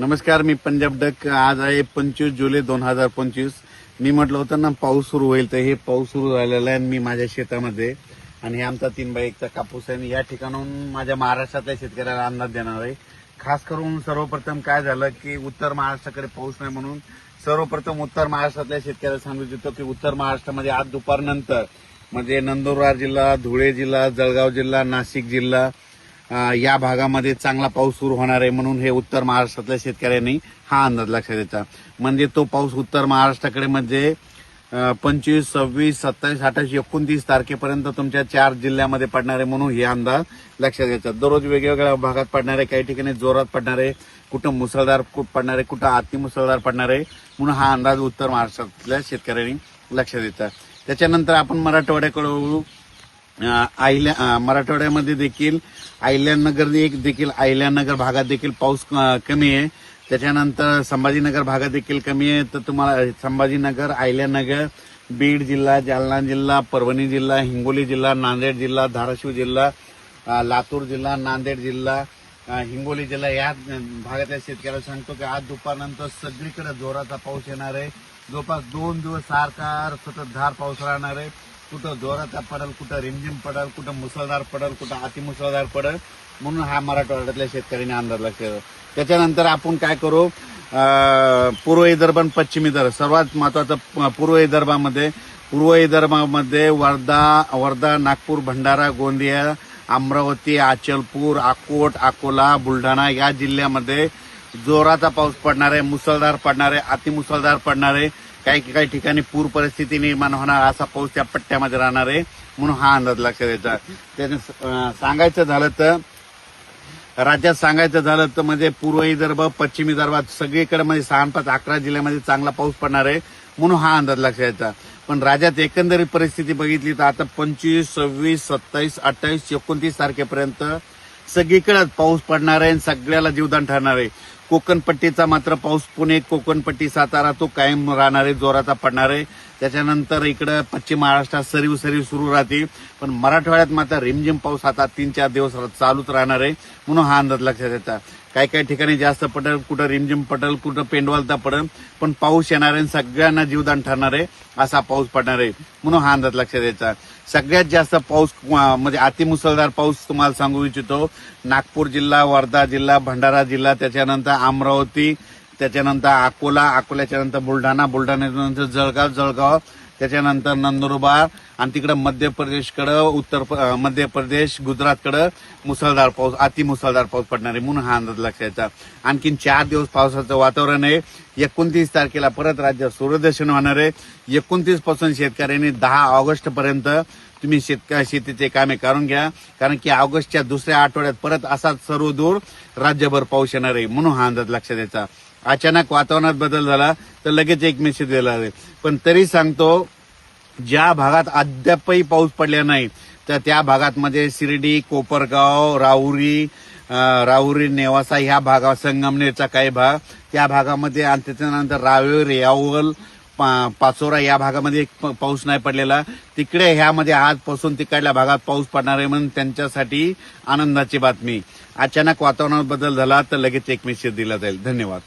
नमस्कार मी पंजाब डक. आज आहे पंचवीस जुलै दोन हजार पंचवीस. मी म्हटलं होतं ना पाऊस सुरू होईल तर हे पाऊस सुरू झालेला आहे आणि मी माझ्या शेतामध्ये. आणि हे आमचा तीन बाय एकचा कापूस आहे. आणि या ठिकाणून माझ्या महाराष्ट्रातल्या शेतकऱ्याला अंदाज देणार आहे. खास करून सर्वप्रथम काय झालं की उत्तर महाराष्ट्राकडे पाऊस नाही म्हणून सर्वप्रथम उत्तर महाराष्ट्रातल्या शेतकऱ्याला सांगू इच्छितो की उत्तर महाराष्ट्रामध्ये आज दुपारनंतर म्हणजे नंदुरबार जिल्हा धुळे जिल्हा जळगाव जिल्हा नाशिक जिल्हा या भागामध्ये चांगला पाऊस सुरू होणार आहे म्हणून हे उत्तर महाराष्ट्रातल्या शेतकऱ्यांनी हा अंदाज लक्षात द्यायचा म्हणजे तो पाऊस उत्तर महाराष्ट्राकडे म्हणजे पंचवीस सव्वीस सत्तावीस अठ्ठावीस एकोणतीस तारखेपर्यंत तुमच्या चार जिल्ह्यामध्ये पडणार आहे म्हणून हे अंदाज लक्षात घ्यायचा दररोज वेगवेगळ्या भागात पडणार आहे काही ठिकाणी जोरात पडणार आहे कुठं मुसळधार कु- पडणार आहे कुठं अति मुसळधार पडणार आहे म्हणून हा अंदाज उत्तर महाराष्ट्रातल्या शेतकऱ्यांनी लक्षात द्यायचा त्याच्यानंतर आपण मराठवाड्याकडे वळू. आयल्या मराठवाड्यामध्ये देखील अहिल्यानगर एक देखील अहिल्यानगर भागात देखील पाऊस कमी आहे. त्याच्यानंतर संभाजीनगर भागात देखील कमी आहे. तर तुम्हाला संभाजीनगर अहिल्यानगर बीड जिल्हा जालना जिल्हा परभणी जिल्हा हिंगोली जिल्हा नांदेड जिल्हा धाराशिव जिल्हा लातूर जिल्हा नांदेड जिल्हा हिंगोली जिल्हा या भागातल्या शेतकऱ्याला सांगतो की आज दुपारनंतर सगळीकडे जोराचा पाऊस येणार आहे. जवळपास दोन दिवस सारखा सततधार पाऊस राहणार आहे. कुठं जोराचा पडल कुठं रिमझिम पडल कुठं मुसळधार पडल कुठं अतिमुसळधार पडल म्हणून हा मराठवाड्यातल्या शेतकऱ्यांनी अंदाज लक्ष त्याच्यानंतर आपण काय करू? पूर्व विदर्भ आणि पश्चिम विदर्भ. सर्वात महत्वाचं प- पूर्व विदर्भामध्ये पूर्व विदर्भामध्ये वर्धा वर्धा नागपूर भंडारा गोंदिया अमरावती अचलपूर अकोट अकोला बुलढाणा या जिल्ह्यामध्ये जोराचा पाऊस पडणार आहे मुसळधार पडणार आहे अतिमुसळधार पडणार आहे काही काही ठिकाणी पूर परिस्थिती निर्माण होणार असा पाऊस त्या पट्ट्यामध्ये राहणार आहे म्हणून हा अंदाज लक्षात द्यायचा त्याने सांगायचं झालं तर राज्यात सांगायचं झालं तर म्हणजे पूर्व विदर्भ पश्चिम विदर्भात सगळीकडे म्हणजे सहा पाच अकरा जिल्ह्यामध्ये चांगला पाऊस पडणार आहे म्हणून हा अंदाज लक्षात द्यायचा पण राज्यात एकंदरीत परिस्थिती बघितली तर आता पंचवीस सव्वीस सत्तावीस अठ्ठावीस एकोणतीस तारखेपर्यंत सगळीकडे पाऊस पडणार आहे आणि सगळ्याला जीवदान ठरणार आहे. कोकणपट्टीचा मात्र पाऊस पुणे कोकणपट्टी सातारा तो कायम राहणार आहे जोराचा पडणार आहे. त्याच्यानंतर इकडं पश्चिम महाराष्ट्रात सरीव सरीव सुरू राहते. पण मराठवाड्यात मात्र रिमझिम पाऊस आता तीन चार दिवस चालूच राहणार आहे. म्हणून हा अंदाज लक्षात येतात काही काही ठिकाणी जास्त पडेल कुठं रिमझिम पडेल कुठं पेंडवालता पडेल पण पाऊस येणार आहे आणि सगळ्यांना जीवदान ठरणार आहे असा पाऊस पडणार आहे. म्हणून हा अंदाज लक्षात द्यायचा सगळ्यात जास्त पाऊस म्हणजे अतिमुसळधार पाऊस तुम्हाला सांगू इच्छितो. नागपूर जिल्हा वर्धा जिल्हा भंडारा जिल्हा त्याच्यानंतर अमरावती त्याच्यानंतर अकोला अकोल्याच्या नंतर बुलढाणा बुलढाण्यानंतर जळगाव जळगाव त्याच्यानंतर नंदुरबार आणि तिकडं मध्य प्रदेशकडं उत्तर मध्य प्रदेश गुजरातकडं मुसळधार पाऊस अति मुसळधार पाऊस पडणार आहे म्हणून हा अंदाज लक्षाचा आणखीन चार दिवस पावसाचं वातावरण आहे. एकोणतीस तारखेला परत राज्यात सूर्यदर्शन होणार आहे. एकोणतीसपासून शेतकऱ्यांनी दहा ऑगस्ट पर्यंत तुम्ही शेतक शेतीचे कामे करून घ्या. कारण की ऑगस्टच्या दुसऱ्या आठवड्यात परत असाच सर्व दूर राज्यभर पाऊस येणार आहे म्हणून हा अंदाज लक्षात द्यायचा अचानक वातावरणात बदल झाला तर लगेच एक मेसेज दिला आहे पण तरी सांगतो ज्या भागात अद्यापही पाऊस पडला नाही तर त्या भागात म्हणजे शिर्डी कोपरगाव राहुरी राहुरी नेवासा ह्या भागा संगमनेरचा काही भाग त्या भागामध्ये आणि त्याच्यानंतर रावेर यावल पा- पाचोरा या भागामध्ये एक प- पाऊस नाही पडलेला. तिकडे ह्यामध्ये आजपासून तिकडल्या भागात पाऊस पडणार आहे म्हणून त्यांच्यासाठी आनंदाची बातमी. अचानक वातावरणात बदल झाला तर लगेच एक मेसेज दिला जाईल. धन्यवाद.